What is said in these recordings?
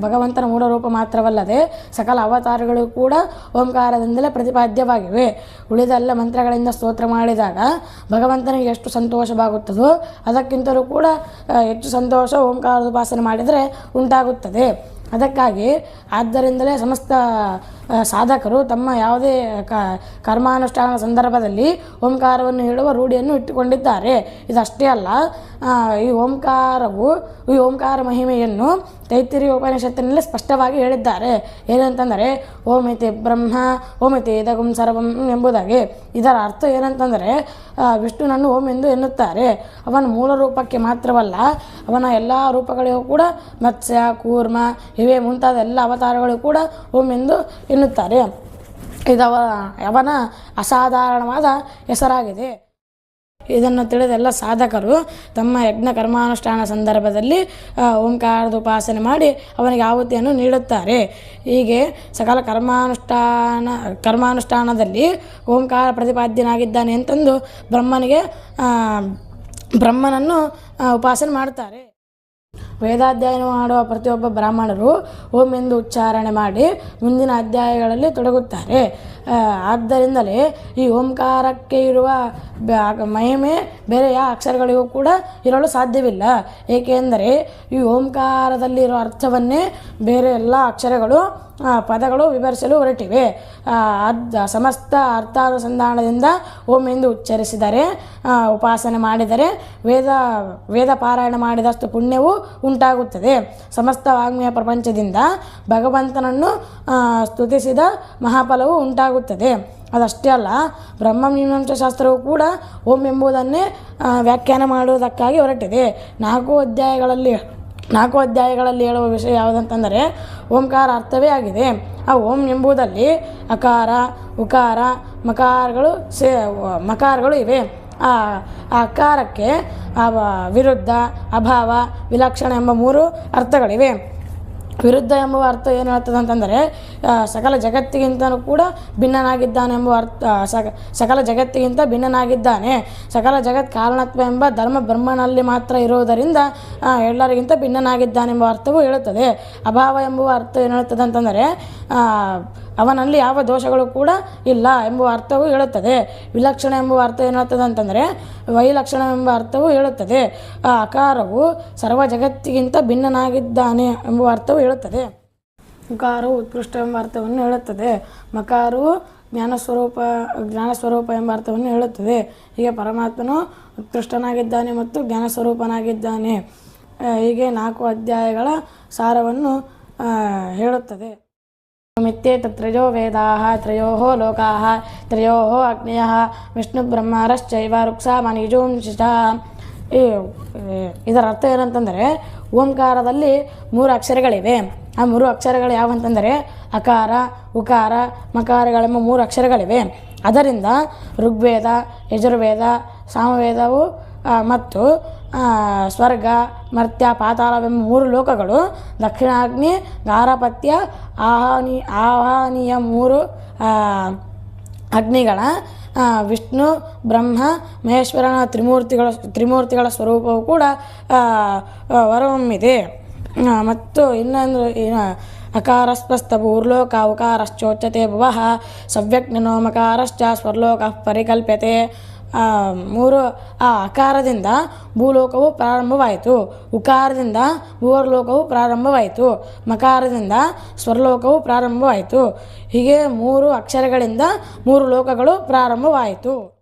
ಭಗವಂತನ ಮೂಲರೂಪ ಮಾತ್ರವಲ್ಲದೆ ಸಕಲ ಅವತಾರಗಳು ಕೂಡ ಓಂಕಾರದಿಂದಲೇ ಪ್ರತಿಪಾದ್ಯವಾಗಿವೆ. ಉಳಿದೆಲ್ಲ ಮಂತ್ರಗಳಿಂದ ಸ್ತೋತ್ರ ಮಾಡಿದಾಗ ಭಗವಂತನಿಗೆ ಎಷ್ಟು ಸಂತೋಷವಾಗುತ್ತದೋ ಅದಕ್ಕಿಂತಲೂ ಕೂಡ ಹೆಚ್ಚು ಸಂತೋಷ ಓಂಕಾರದ ಉಪಾಸನೆ ಮಾಡಿದರೆ ಉಂಟಾಗುತ್ತದೆ. ಅದಕ್ಕಾಗಿ ಆದ್ದರಿಂದಲೇ ಸಮಸ್ತ ಸಾಧಕರು ತಮ್ಮ ಯಾವುದೇ, ಕ ಕರ್ಮಾನುಷ್ಠಾನ ಸಂದರ್ಭದಲ್ಲಿ ಓಂಕಾರವನ್ನು ಹೇಳುವ ರೂಢಿಯನ್ನು ಇಟ್ಟುಕೊಂಡಿದ್ದಾರೆ. ಇದಷ್ಟೇ ಅಲ್ಲ ಈ ಓಂಕಾರವು, ಈ ಓಂಕಾರ ಮಹಿಮೆಯನ್ನು ತೈತಿರಿ ಉಪನಿಷತ್ತಿನಲ್ಲಿ ಸ್ಪಷ್ಟವಾಗಿ ಹೇಳಿದ್ದಾರೆ. ಏನಂತಂದರೆ, ಓಮಿತಿ ಬ್ರಹ್ಮ, ಓಮಿತಿ ಇದಗುಂ ಸರ್ವಂ ಎಂಬುದಾಗಿ. ಇದರ ಅರ್ಥ ಏನಂತಂದರೆ ವಿಷ್ಣುನನ್ನು ಓಂ ಎಂದು ಎನ್ನುತ್ತಾರೆ. ಅವನ ಮೂಲ ರೂಪಕ್ಕೆ ಮಾತ್ರವಲ್ಲ, ಅವನ ಎಲ್ಲ ರೂಪಗಳಿಗೂ ಕೂಡ ಮತ್ಸ್ಯ, ಕೂರ್ಮ, ಇವೇ ಮುಂತಾದ ಎಲ್ಲ ಅವತಾರಗಳು ಕೂಡ ಓಂ ಎಂದು ಎನ್ನುತ್ತಾರೆ. ಇದವ ಅವನ ಅಸಾಧಾರಣವಾದ ಹೆಸರಾಗಿದೆ. ಇದನ್ನು ತಿಳಿದ ಎಲ್ಲ ಸಾಧಕರು ತಮ್ಮ ಯಜ್ಞ ಕರ್ಮಾನುಷ್ಠಾನ ಸಂದರ್ಭದಲ್ಲಿ ಓಂಕಾರದ ಉಪಾಸನೆ ಮಾಡಿ ಅವನಿಗೆ ಆಹುತಿಯನ್ನು ನೀಡುತ್ತಾರೆ. ಹೀಗೆ ಸಕಾಲ ಕರ್ಮಾನುಷ್ಠಾನ, ಕರ್ಮಾನುಷ್ಠಾನದಲ್ಲಿ ಓಂಕಾರ ಪ್ರತಿಪಾದ್ಯನಾಗಿದ್ದಾನೆ ಅಂತಂದು ಬ್ರಹ್ಮನಿಗೆ ಬ್ರಹ್ಮನನ್ನು ಉಪಾಸನೆ ಮಾಡ್ತಾರೆ. ವೇದಾಧ್ಯಯನ ಮಾಡುವ ಪ್ರತಿಯೊಬ್ಬ ಬ್ರಾಹ್ಮಣರು ಓಂ ಎಂದು ಉಚ್ಚಾರಣೆ ಮಾಡಿ ಮುಂದಿನ ಅಧ್ಯಾಯಗಳಲ್ಲಿ ತೊಡಗುತ್ತಾರೆ. ಆದ್ದರಿಂದಲೇ ಈ ಓಂಕಾರಕ್ಕೆ ಇರುವ ಮಹಿಮೆ ಬೇರೆ ಯಾವ ಅಕ್ಷರಗಳಿಗೂ ಕೂಡ ಇರಲು ಸಾಧ್ಯವಿಲ್ಲ. ಏಕೆಂದರೆ ಈ ಓಂಕಾರದಲ್ಲಿರುವ ಅರ್ಥವನ್ನೇ ಬೇರೆ ಎಲ್ಲ ಅಕ್ಷರಗಳು ಪದಗಳು ವಿವರಿಸಲು ಹೊರಟಿವೆ. ಅರ್ಧ, ಸಮಸ್ತ ಅರ್ಥಾನುಸಂಧಾನದಿಂದ ಎಂದು ಉಚ್ಚರಿಸಿದರೆ ಉಪಾಸನೆ ಮಾಡಿದರೆ ವೇದ ವೇದ ಪಾರಾಯಣ ಮಾಡಿದಷ್ಟು ಪುಣ್ಯವು ಉಂಟಾಗುತ್ತದೆ. ಸಮಸ್ತ ವಾಗ್ಮಯ ಪ್ರಪಂಚದಿಂದ ಭಗವಂತನನ್ನು ಸ್ತುತಿಸಿದ ಮಹಾಫಲವು ಉಂಟಾಗುತ್ತದೆ. ಅದಷ್ಟೇ ಅಲ್ಲ ಬ್ರಹ್ಮಮೀಮಾಂಸ ಶಾಸ್ತ್ರವು ಕೂಡ ಓಂ ಎಂಬುದನ್ನೇ ವ್ಯಾಖ್ಯಾನ ಮಾಡುವುದಕ್ಕಾಗಿ ಹೊರಟಿದೆ. ನಾಲ್ಕು ಅಧ್ಯಾಯಗಳಲ್ಲಿ ನಾಲ್ಕು ಅಧ್ಯಾಯಗಳಲ್ಲಿ ಹೇಳುವ ವಿಷಯ ಯಾವುದಂತಂದರೆ, ಓಂಕಾರ ಅರ್ಥವೇ ಆಗಿದೆ. ಆ ಓಂ ಎಂಬುದಲ್ಲಿ ಅಕಾರ, ಉಕಾರ, ಮಕಾರಗಳು ಸೇ, ಮಕಾರಗಳು ಇವೆ. ಆ ಅಕಾರಕ್ಕೆ ವಿರುದ್ಧ, ಅಭಾವ, ವಿಲಕ್ಷಣ ಎಂಬ ಮೂರು ಅರ್ಥಗಳಿವೆ. ವಿರುದ್ಧ ಎಂಬುವ ಅರ್ಥ ಏನು ಹೇಳ್ತದೆ ಅಂತಂದರೆ ಸಕಲ ಜಗತ್ತಿಗಿಂತಲೂ ಕೂಡ ಭಿನ್ನನಾಗಿದ್ದಾನೆ ಎಂಬುವ ಅರ್ಥ ಸಕಲ ಜಗತ್ತಿಗಿಂತ ಭಿನ್ನನಾಗಿದ್ದಾನೆ. ಸಕಲ ಜಗತ್ ಕಾರಣತ್ವ ಎಂಬ ಧರ್ಮ ಬ್ರಹ್ಮನಲ್ಲಿ ಮಾತ್ರ ಇರುವುದರಿಂದ ಎಲ್ಲರಿಗಿಂತ ಭಿನ್ನನಾಗಿದ್ದಾನೆಂಬ ಅರ್ಥವು ಹೇಳುತ್ತದೆ. ಅಭಾವ ಎಂಬುವ ಅರ್ಥ ಏನು ಹೇಳ್ತದೆ ಅಂತಂದರೆ ಅವನಲ್ಲಿ ಯಾವ ದೋಷಗಳು ಕೂಡ ಇಲ್ಲ ಎಂಬುವ ಅರ್ಥವು ಹೇಳುತ್ತದೆ. ವಿಲಕ್ಷಣ ಎಂಬುವ ಅರ್ಥ ಏನು ಹೇಳ್ತದೆ ಅಂತಂದರೆ, ವೈಲಕ್ಷಣ ಎಂಬ ಅರ್ಥವು ಹೇಳುತ್ತದೆ. ಆ ಅಕಾರವು ಸರ್ವ ಜಗತ್ತಿಗಿಂತ ಭಿನ್ನನಾಗಿದ್ದಾನೆ ಎಂಬುವ ಅರ್ಥವು ಹೇಳುತ್ತದೆ. ಉಕಾರವು ಉತ್ಕೃಷ್ಟ ಎಂಬ ಅರ್ಥವನ್ನು ಹೇಳುತ್ತದೆ. ಮಕಾರವು ಜ್ಞಾನಸ್ವರೂಪ ಜ್ಞಾನಸ್ವರೂಪ ಎಂಬ ಅರ್ಥವನ್ನು ಹೇಳುತ್ತದೆ. ಹೀಗೆ ಪರಮಾತ್ಮನು ಉತ್ಕೃಷ್ಟನಾಗಿದ್ದಾನೆ ಮತ್ತು ಜ್ಞಾನಸ್ವರೂಪನಾಗಿದ್ದಾನೆ ಹೀಗೆ ನಾಲ್ಕು ಅಧ್ಯಾಯಗಳ ಸಾರವನ್ನು ಹೇಳುತ್ತದೆ. ತ್ರಯೋ ವೇದಾ ತ್ರಯೋ ಲೋಕಾ ತ್ರಯೋ ಅಗ್ನಯ ವಿಷ್ಣುಬ್ರಹ್ಮರಶ್ಚೈವ ರುಕ್ಸ ಮನಿಜೂಂಶಿಷ ಈ ಈ- ಇದರ ಅರ್ಥ ಏನಂತಂದರೆ, ಓಂಕಾರದಲ್ಲಿ ಮೂರು ಅಕ್ಷರಗಳಿವೆ. ಆ ಮೂರು ಅಕ್ಷರಗಳು ಯಾವಂತಂದರೆ, ಅಕಾರ, ಉಕಾರ ಮಕಾರಗಳೆಂಬ ಮೂರು ಅಕ್ಷರಗಳಿವೆ. ಅದರಿಂದ ಋಗ್ವೇದ, ಯಜುರ್ವೇದ, ಸಾಮವೇದವು ಮತ್ತು ಸ್ವರ್ಗ, ಮರ್ತ್ಯ ಪಾತಾಳವೆಂಬ ಮೂರು ಲೋಕಗಳು, ದಕ್ಷಿಣಾಗ್ನಿ ಗಾರಪತ್ಯ ಆಹಾನಿ ಆಹ್ವಾನೀಯ ಮೂರು ಅಗ್ನಿಗಳ ವಿಷ್ಣು, ಬ್ರಹ್ಮ, ಮಹೇಶ್ವರನ ತ್ರಿಮೂರ್ತಿಗಳ ತ್ರಿಮೂರ್ತಿಗಳ ಸ್ವರೂಪವು ಕೂಡ ಹೊರಹೊಮ್ಮಿದೆ. ಮತ್ತು ಇನ್ನೊಂದು ಅಕಾರಸ್ಪಸ್ಥ ಭೂರ್ಲೋಕ, ಅವಕಾರಶ್ಚೋಚ್ಯತೆ ಭುವಃ ಮಕಾರಶ್ಚ ಸ್ವರ್ಲೋಕ ಪರಿಕಲ್ಪ್ಯತೆ. ಮೂರು, ಆ, ಅಕಾರದಿಂದ ಭೂಲೋಕವು ಪ್ರಾರಂಭವಾಯಿತು. ಉಕಾರದಿಂದ ಭೂವರ್ಲೋಕವು ಪ್ರಾರಂಭವಾಯಿತು. ಮಕಾರದಿಂದ ಸ್ವರ್ಲೋಕವು ಪ್ರಾರಂಭವಾಯಿತು. ಹೀಗೆ ಮೂರು ಅಕ್ಷರಗಳಿಂದ ಮೂರು ಲೋಕಗಳು ಪ್ರಾರಂಭವಾಯಿತು.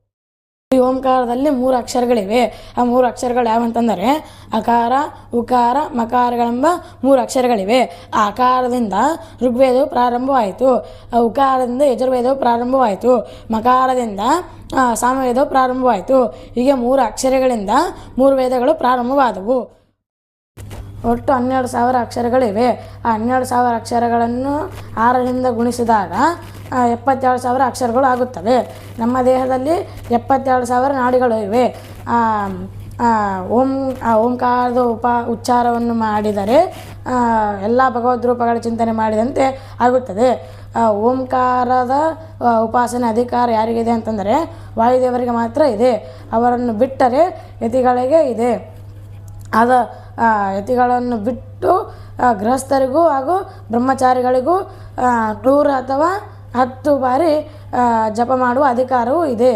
ಈ ಓಂಕಾರದಲ್ಲಿ ಮೂರು ಅಕ್ಷರಗಳಿವೆ. ಆ ಮೂರು ಅಕ್ಷರಗಳು ಯಾವಂತಂದರೆ ಅಕಾರ, ಉಕಾರ, ಮಕಾರಗಳೆಂಬ ಮೂರು ಅಕ್ಷರಗಳಿವೆ. ಆ ಅಕಾರದಿಂದ ಋಗ್ವೇದವು ಪ್ರಾರಂಭವಾಯಿತು. ಆ ಉಕಾರದಿಂದ ಯಜುರ್ವೇದವು ಪ್ರಾರಂಭವಾಯಿತು. ಮಕಾರದಿಂದ ಸಾಮವೇದವು ಪ್ರಾರಂಭವಾಯಿತು. ಹೀಗೆ ಮೂರು ಅಕ್ಷರಗಳಿಂದ ಮೂರು ವೇದಗಳು ಪ್ರಾರಂಭವಾದವು. ಒಟ್ಟು ಹನ್ನೆರಡು ಸಾವಿರ ಅಕ್ಷರಗಳಿವೆ. ಆ ಹನ್ನೆರಡು ಸಾವಿರ ಅಕ್ಷರಗಳನ್ನು ಆರರಿಂದ ಗುಣಿಸಿದಾಗ ಎಪ್ಪತ್ತೆರಡು ಸಾವಿರ ಅಕ್ಷರಗಳು ಆಗುತ್ತವೆ. ನಮ್ಮ ದೇಹದಲ್ಲಿ ಎಪ್ಪತ್ತೆರಡು ಸಾವಿರ ನಾಡಿಗಳು ಇವೆ. ಓಂ ಓಂಕಾರದ ಉಪ, ಉಚ್ಚಾರವನ್ನು ಮಾಡಿದರೆ ಎಲ್ಲ ಭಗವದ್ ರೂಪಗಳ ಚಿಂತನೆ ಮಾಡಿದಂತೆ ಆಗುತ್ತದೆ. ಓಂಕಾರದ ಉಪಾಸನೆ ಅಧಿಕಾರ ಯಾರಿಗಿದೆ ಅಂತಂದರೆ ವಾಯುದೇವರಿಗೆ ಮಾತ್ರ ಇದೆ. ಅವರನ್ನು ಬಿಟ್ಟರೆ ಯತಿಗಳಿಗೆ ಇದೆ. ಆದ ಯತಿಗಳನ್ನು ಬಿಟ್ಟು ಗೃಹಸ್ಥರಿಗೂ ಹಾಗೂ ಬ್ರಹ್ಮಚಾರಿಗಳಿಗೂ ಕ್ರೂರ ಅಥವಾ ಹತ್ತು ಬಾರಿ ಆ, ಜಪ ಮಾಡುವ ಅಧಿಕಾರವೂ ಇದೆ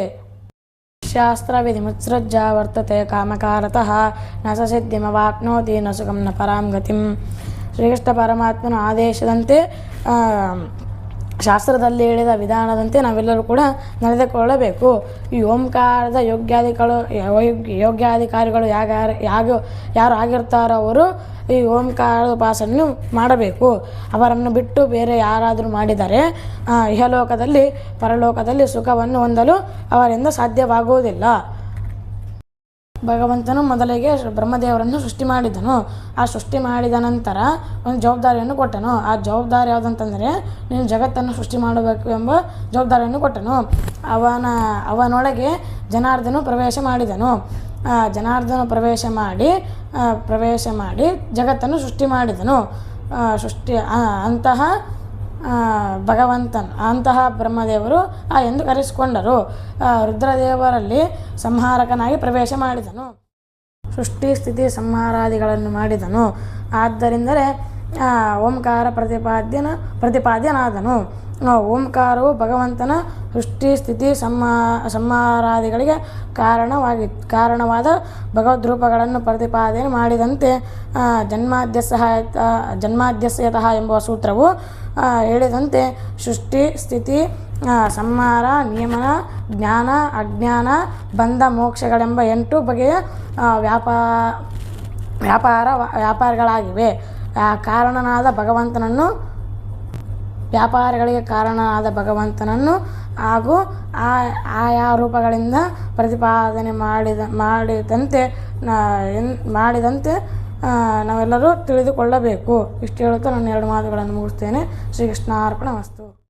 ಶಾಸ್ತ್ರವಿಧಿ ಮುತ್ಸೃಜ್ಯ ವರ್ತತೆ ಕಾಮಕಾರತಃ ನ ಸ ಸಿದ್ಧಿಮವಾಪ್ನೋತಿ ನ ಸುಖಂ ನ ಪರಾಂ ಗತಿಂ ಶ್ರೀಕೃಷ್ಣ ಪರಮಾತ್ಮನ ಆದೇಶದಂತೆ ಆ, ಶಾಸ್ತ್ರದಲ್ಲಿ ಹೇಳಿದ ವಿಧಾನದಂತೆ ನಾವೆಲ್ಲರೂ ಕೂಡ ನಡೆದುಕೊಳ್ಳಬೇಕು. ಈ ಓಂಕಾರದ ಯೋಗ್ಯಾಧಿಗಳು ಯೋಗ್ಯ- ಯೋಗ್ಯಾಧಿಕಾರಿಗಳು ಯಾಗ ಯಾಗ, ಯಾರು ಆಗಿರ್ತಾರೋ ಅವರು ಈ ಓಂಕಾರದ ಉಪಾಸನೆಯನ್ನು ಮಾಡಬೇಕು. ಅವರನ್ನು ಬಿಟ್ಟು ಬೇರೆ ಯಾರಾದರೂ ಮಾಡಿದರೆ ಇಹಲೋಕದಲ್ಲಿ, ಪರಲೋಕದಲ್ಲಿ ಸುಖವನ್ನು ಹೊಂದಲು ಅವರಿಂದ ಸಾಧ್ಯವಾಗುವುದಿಲ್ಲ. ಭಗವಂತನು ಮೊದಲಿಗೆ ಬ್ರಹ್ಮದೇವರನ್ನು ಸೃಷ್ಟಿ ಮಾಡಿದನು. ಆ ಸೃಷ್ಟಿ ಮಾಡಿದ ನಂತರ ಒಂದು ಜವಾಬ್ದಾರಿಯನ್ನು ಕೊಟ್ಟನು. ಆ ಜವಾಬ್ದಾರಿ ಯಾವುದಂತಂದರೆ, ನೀನು ಜಗತ್ತನ್ನು ಸೃಷ್ಟಿ ಮಾಡಬೇಕು ಎಂಬ ಜವಾಬ್ದಾರಿಯನ್ನು ಕೊಟ್ಟನು. ಅವನ, ಅವನೊಳಗೆ ಜನಾರ್ದನು ಪ್ರವೇಶ ಮಾಡಿದನು. ಜನಾರ್ದನ ಪ್ರವೇಶ ಮಾಡಿ ಪ್ರವೇಶ ಮಾಡಿ ಜಗತ್ತನ್ನು ಸೃಷ್ಟಿ ಮಾಡಿದನು. ಸೃಷ್ಟಿ ಅಂತಹ ಭಗವಂತನ್, ಅಂತಹ ಬ್ರಹ್ಮದೇವರು ಆ ಎಂದು ಕರೆಸಿಕೊಂಡರು. ರುದ್ರದೇವರಲ್ಲಿ ಸಂಹಾರಕನಾಗಿ ಪ್ರವೇಶ ಮಾಡಿದನು. ಸೃಷ್ಟಿ ಸ್ಥಿತಿ ಸಂಹಾರಾದಿಗಳನ್ನು ಮಾಡಿದನು. ಆದ್ದರಿಂದಲೇ ಓಂಕಾರ ಪ್ರತಿಪಾದ್ಯನ, ಪ್ರತಿಪಾದ್ಯನಾದನು. ಓಂಕಾರವು ಭಗವಂತನ ಸೃಷ್ಟಿ, ಸ್ಥಿತಿ, ಸಮ್ಮ ಸಂಹಾರಾದಿಗಳಿಗೆ ಕಾರಣವಾಗಿ, ಕಾರಣವಾದ ಭಗವದ್ರೂಪಗಳನ್ನು ಪ್ರತಿಪಾದನೆ ಮಾಡಿದಂತೆ ಜನ್ಮಾದ್ಯಸಹ ಜನ್ಮಾದ್ಯಸ್ಯತಃ ಎಂಬ ಸೂತ್ರವು ಹೇಳಿದಂತೆ ಸೃಷ್ಟಿ, ಸ್ಥಿತಿ ಸಂಹಾರ ನಿಯಮನ, ಜ್ಞಾನ, ಅಜ್ಞಾನ, ಬಂಧ, ಮೋಕ್ಷಗಳೆಂಬ ಎಂಟು ಬಗೆಯ ವ್ಯಾಪಾ, ವ್ಯಾಪಾರ, ವ್ಯಾಪಾರಗಳಾಗಿವೆ. ಕಾರಣನಾದ ಭಗವಂತನನ್ನು ವ್ಯಾಪಾರಗಳಿಗೆ ಕಾರಣ ಆದ ಭಗವಂತನನ್ನು ಹಾಗೂ ಆ ಆಯಾ ರೂಪಗಳಿಂದ ಪ್ರತಿಪಾದನೆ ಮಾಡಿದ, ಮಾಡಿದಂತೆ ಮಾಡಿದಂತೆ ನಾವೆಲ್ಲರೂ ತಿಳಿದುಕೊಳ್ಳಬೇಕು. ಇಷ್ಟು ಹೇಳುತ್ತಾ ನಾನು ಎರಡು ಮಾತುಗಳನ್ನು ಮುಗಿಸ್ತೇನೆ. ಶ್ರೀಕೃಷ್ಣ ಅರ್ಪಣ ವಸ್ತು.